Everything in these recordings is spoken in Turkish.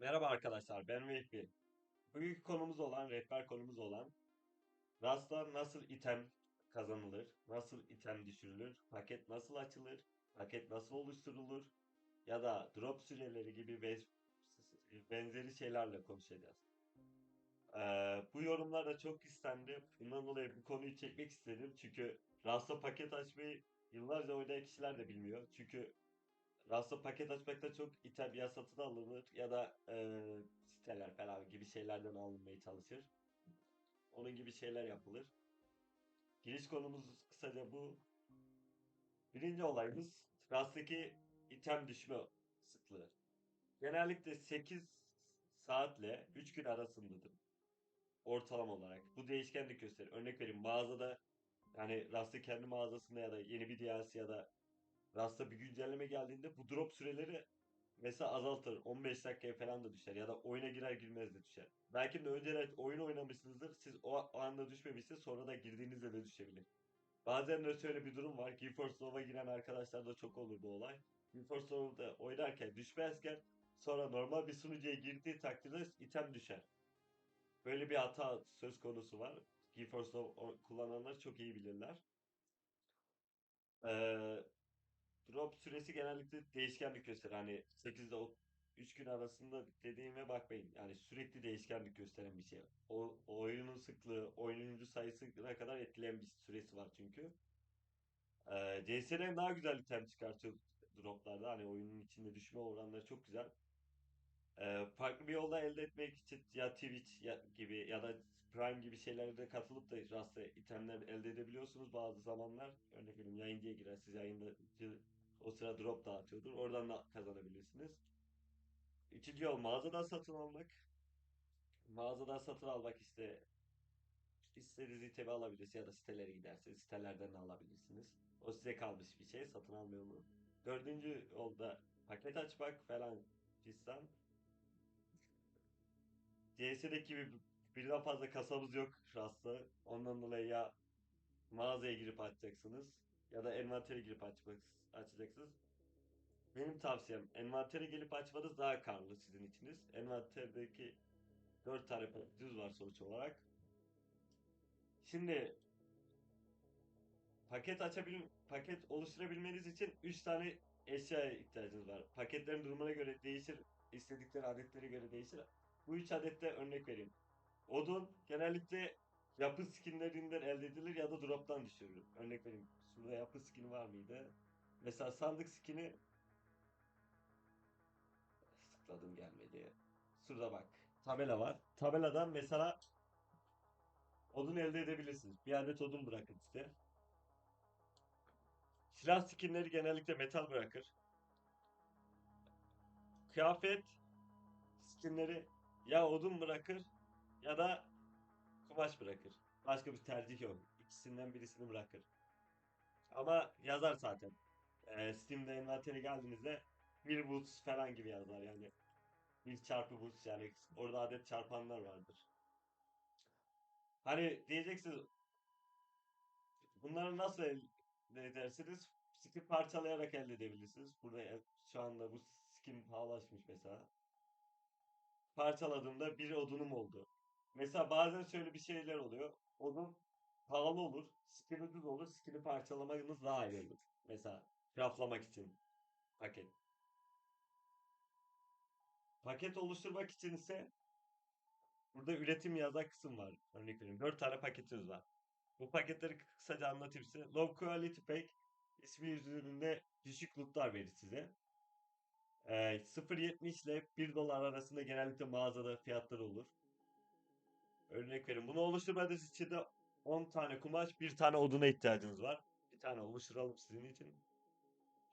Merhaba arkadaşlar, ben Vehbi. Bugünkü konumuz olan, rehber konumuz olan Rasta nasıl item kazanılır, nasıl item düşürülür, paket nasıl açılır, paket nasıl oluşturulur ya da drop süreleri gibi benzeri şeylerle konuşacağız. Ee, bu yorumlar da çok istendi. Bundan dolayı bu konuyu çekmek istedim. Çünkü Rasta paket açmayı yıllarca oynayan kişiler de bilmiyor. Çünkü Rasta paket açmakta çok item ya satın alınır ya da eee, siteler falan gibi şeylerden alınmaya çalışır. Onun gibi şeyler yapılır. Giriş konumuz kısaca bu. Birinci olayımız Rast'taki item düşme sıklığı. Genellikle 8 saatle 3 gün arasındadır. Ortalama olarak. Bu değişkenlik gösterir. Örnek vereyim mağazada yani Rast'ın kendi mağazasında ya da yeni bir DLC ya da Rasta bir güncelleme geldiğinde bu drop süreleri mesela azaltır. 15 dakikaya falan da düşer ya da oyuna girer girmez de düşer. Belki de önceden oyun oynamışsınızdır. Siz o, anda düşmemişse sonra da girdiğinizde de düşebilir. Bazen de şöyle bir durum var. GeForce Now'a giren arkadaşlar da çok olur bu olay. GeForce Now'da oynarken düşmezken sonra normal bir sunucuya girdiği takdirde item düşer. Böyle bir hata söz konusu var. GeForce o- kullananlar çok iyi bilirler. Ee, Drop süresi genellikle değişkenlik gösterir. Hani 8 ile 3 gün arasında dediğime bakmayın. Yani sürekli değişkenlik gösteren bir şey. O oyunun sıklığı, oyuncu sayısına kadar etkileyen bir süresi var çünkü. Ee, CS'den daha güzel item çıkartıyor droplarda. Hani oyunun içinde düşme oranları çok güzel. Ee, farklı bir yolda elde etmek için ya Twitch ya, gibi ya da Prime gibi şeylere de katılıp da Rast'a itemler elde edebiliyorsunuz bazı zamanlar. Örnek veriyorum yayıncıya girer, siz yayıncı o sıra drop dağıtıyordur. Oradan da kazanabilirsiniz. İkinci yol mağazadan satın almak. Mağazadan satın almak işte istediğiniz itemi alabilirsiniz ya da sitelere giderseniz sitelerden de alabilirsiniz. O size kalmış bir şey. Satın almıyor mu? Dördüncü yolda paket açmak falan fistan. CS'deki gibi birden fazla kasamız yok Rast'ta. Ondan dolayı ya mağazaya girip açacaksınız ya da envantere girip açmak, açacaksınız. Benim tavsiyem envantere gelip açmanız daha karlı sizin içiniz. Envanterdeki 4 tane düz var sonuç olarak. Şimdi paket açabil paket oluşturabilmeniz için 3 tane eşyaya ihtiyacınız var. Paketlerin durumuna göre değişir, istedikleri adetlere göre değişir. Bu 3 adette örnek vereyim. Odun genellikle yapı skinlerinden elde edilir ya da drop'tan düşürülür. Örnek vereyim. Şurada yapı skini var mıydı? Mesela sandık skini tıkladım gelmedi. Şurada bak. Tabela var. Tabeladan mesela odun elde edebilirsiniz. Bir adet odun bırakın size. Silah skinleri genellikle metal bırakır. Kıyafet skinleri ya odun bırakır ya da kumaş bırakır. Başka bir tercih yok. İkisinden birisini bırakır. Ama yazar zaten. Ee, Steam'de envanteri geldiğinizde bir boots falan gibi yazar yani. Bir çarpı boots yani orada adet çarpanlar vardır. Hani diyeceksiniz bunları nasıl elde edersiniz? Skin parçalayarak elde edebilirsiniz. Burada e- şu anda bu skin pahalaşmış mesela. Parçaladığımda bir odunum oldu. Mesela bazen şöyle bir şeyler oluyor. Odun pahalı olur. Skin ucuz olur. Skin'i parçalamanız daha iyi olur. Mesela craftlamak için paket. Paket oluşturmak için ise burada üretim yazan kısım var. Örnek vereyim. 4 tane paketiniz var. Bu paketleri kısaca anlatayım size. Low Quality Pack ismi üzerinde düşük lootlar verir size. Ee, 0.70 ile 1 dolar arasında genellikle mağazada fiyatlar olur. Örnek verin. Bunu oluşturmanız için de 10 tane kumaş, bir tane oduna ihtiyacınız var. Bir tane oluşturalım sizin için.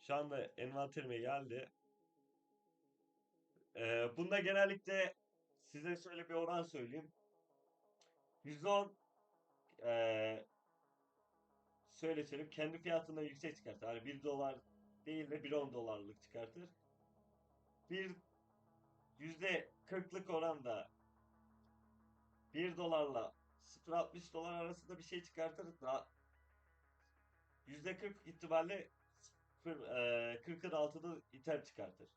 Şu anda envanterime geldi. Ee, bunda genellikle size şöyle bir oran söyleyeyim. %10 ee, şöyle söyleyeyim kendi fiyatından yüksek çıkartır. Hani 1 dolar değil de 1.10 dolarlık çıkartır. Bir yüzde 40'lık oranda 1 dolarla 0.60 dolar arasında bir şey çıkartır. Daha %40 ihtimalle 0, eee 40'ın altında item çıkartır.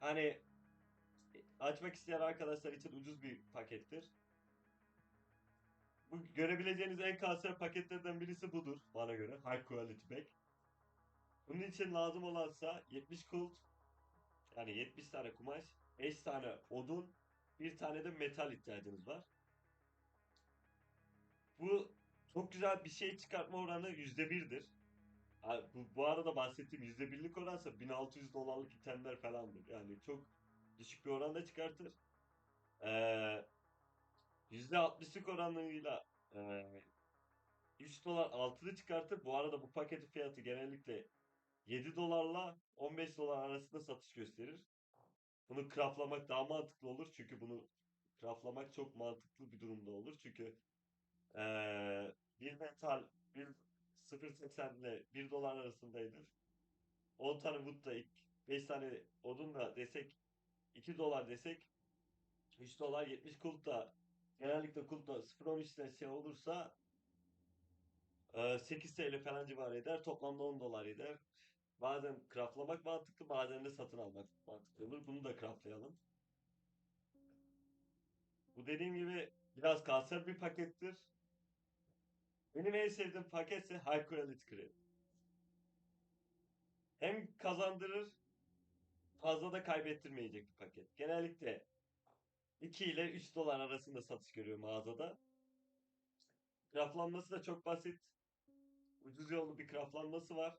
Hani açmak isteyen arkadaşlar için ucuz bir pakettir. Bu görebileceğiniz en kanser paketlerden birisi budur bana göre. High quality bag. Bunun için lazım olansa 70 kult yani 70 tane kumaş, 5 tane odun, bir tane de metal ihtiyacınız var. Bu çok güzel bir şey çıkartma oranı %1'dir. Ha, bu, bu arada bahsettiğim %1'lik oransa 1600 dolarlık itemler falandır. Yani çok düşük bir oranda çıkartır. Ee, %60'lık oranıyla e, 3 dolar altılı çıkartır. Bu arada bu paketin fiyatı genellikle 7 dolarla 15 dolar arasında satış gösterir. Bunu craftlamak daha mantıklı olur. Çünkü bunu craftlamak çok mantıklı bir durumda olur. Çünkü eee bir metal bir 0.80 ile 1 dolar arasındaydır. 10 tane wood da 5 tane odun da desek 2 dolar desek 3 dolar 70 kult da genellikle kult da 0.13 ile şey olursa eee, 8 TL falan civarı eder. Toplamda 10 dolar eder. Bazen craftlamak mantıklı, bazen de satın almak mantıklı olur. Bunu da craftlayalım. Bu dediğim gibi biraz kanser bir pakettir. Benim en sevdiğim paket ise High Quality Crate. Hem kazandırır, fazla da kaybettirmeyecek bir paket. Genellikle 2 ile 3 dolar arasında satış görüyor mağazada. Craftlanması da çok basit. Ucuz yollu bir craftlanması var.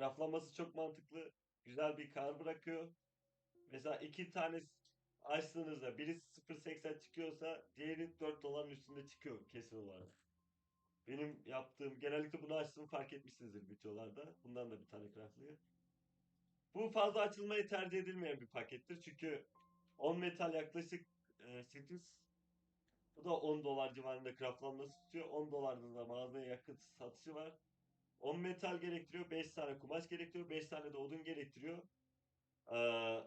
Raflaması çok mantıklı. Güzel bir kar bırakıyor. Mesela iki tane açtığınızda biri 0.80 çıkıyorsa diğeri 4 doların üstünde çıkıyor kesin olarak. Benim yaptığım genellikle bunu açtığımı fark etmişsinizdir videolarda. Bundan da bir tane craftlayayım. Bu fazla açılmayı tercih edilmeyen bir pakettir. Çünkü 10 metal yaklaşık e, 8 bu da 10 dolar civarında craftlanması tutuyor. 10 dolarda da mağazaya yakın satışı var. 10 metal gerektiriyor, 5 tane kumaş gerektiriyor, 5 tane de odun gerektiriyor. Ee,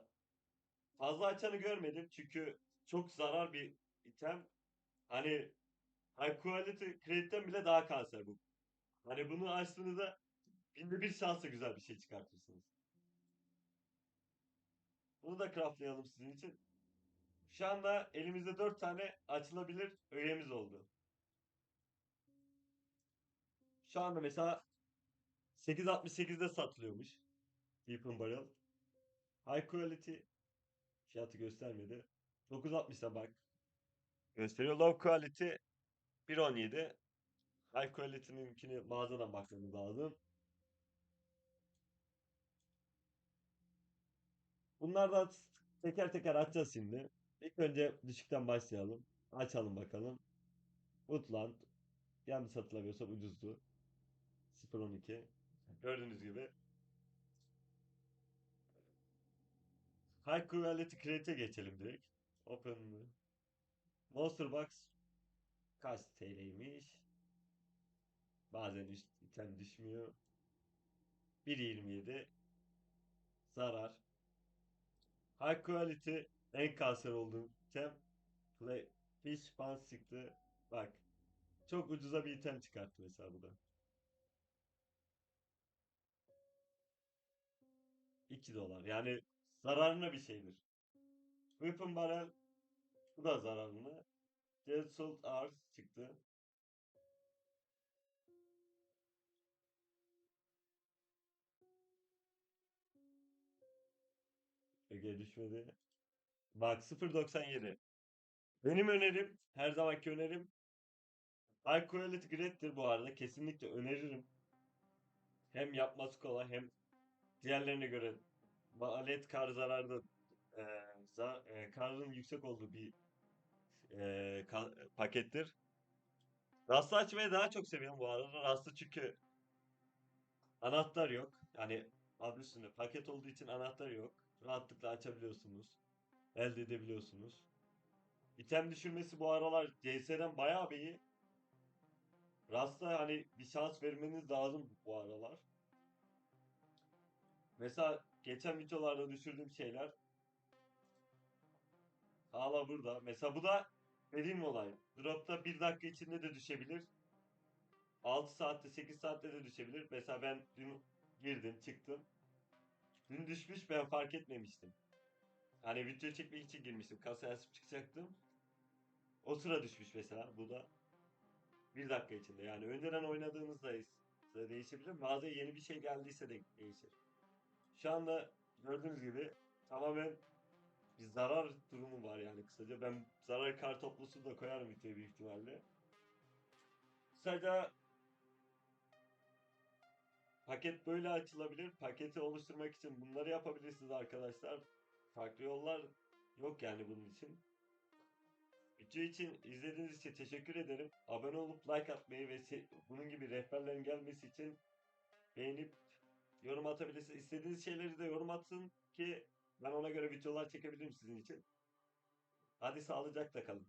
fazla açanı görmedim çünkü çok zarar bir item. Hani high quality crate'den bile daha kanser bu. Hani bunu açtığınızda binde bir şansla güzel bir şey çıkartırsınız. Bunu da craftlayalım sizin için. Şu anda elimizde 4 tane açılabilir öğemiz oldu. Şu anda mesela 8.68'de satılıyormuş. Weapon Barrel. High quality fiyatı göstermedi. 9.60'da bak. Gösteriyor. Low quality 1.17. High quality'ninkini mağazadan bakmamız lazım. Bunlardan teker teker açacağız şimdi. İlk önce düşükten başlayalım. Açalım bakalım. Woodland. Yanlış hatırlamıyorsam ucuzdu. 0.12. Gördüğünüz gibi. High Quality Crate'e geçelim direkt. Open? Monster Box kaç TL'ymiş? Bazen üst item düşmüyor. 1.27 zarar. High Quality en kanser olduğum item. Play Fish Pan çıktı. Bak. Çok ucuza bir item çıkarttı mesela bu da. 2 dolar. Yani zararına bir şeydir. Weapon Barrel bu da zararına. Dead Salt Ars çıktı. Ege düşmedi. Bak 0.97. Benim önerim, her zamanki önerim High Quality Grade'dir bu arada. Kesinlikle öneririm. Hem yapması kolay hem diğerlerine göre maliyet kar zararda e, za, e, karın yüksek olduğu bir e, ka- pakettir. Rast'ı açmayı daha çok seviyorum bu arada. Rast'ı çünkü anahtar yok. Yani adı paket olduğu için anahtar yok. Rahatlıkla açabiliyorsunuz. Elde edebiliyorsunuz. İtem düşürmesi bu aralar CS'den bayağı bir iyi. Rast'a hani bir şans vermeniz lazım bu aralar. Mesela geçen videolarda düşürdüğüm şeyler hala burada. Mesela bu da dediğim olay. Drop'ta 1 dakika içinde de düşebilir. 6 saatte 8 saatte de düşebilir. Mesela ben dün girdim çıktım. Dün düşmüş ben fark etmemiştim. Hani video çekmek için girmiştim. Kasaya asıp çıkacaktım. O sıra düşmüş mesela. Bu da bir dakika içinde. Yani önceden oynadığınızda değişebilir. Bazen yeni bir şey geldiyse de değişir. Şu anda gördüğünüz gibi tamamen bir zarar durumu var yani kısaca. Ben zarar kar toplusu da koyarım videoya büyük ihtimalle. Kısaca paket böyle açılabilir. Paketi oluşturmak için bunları yapabilirsiniz arkadaşlar. Farklı yollar yok yani bunun için. Video için izlediğiniz için teşekkür ederim. Abone olup like atmayı ve bunun gibi rehberlerin gelmesi için beğenip yorum atabilirsiniz. İstediğiniz şeyleri de yorum atın ki ben ona göre videolar çekebilirim sizin için. Hadi sağlıcakla kalın.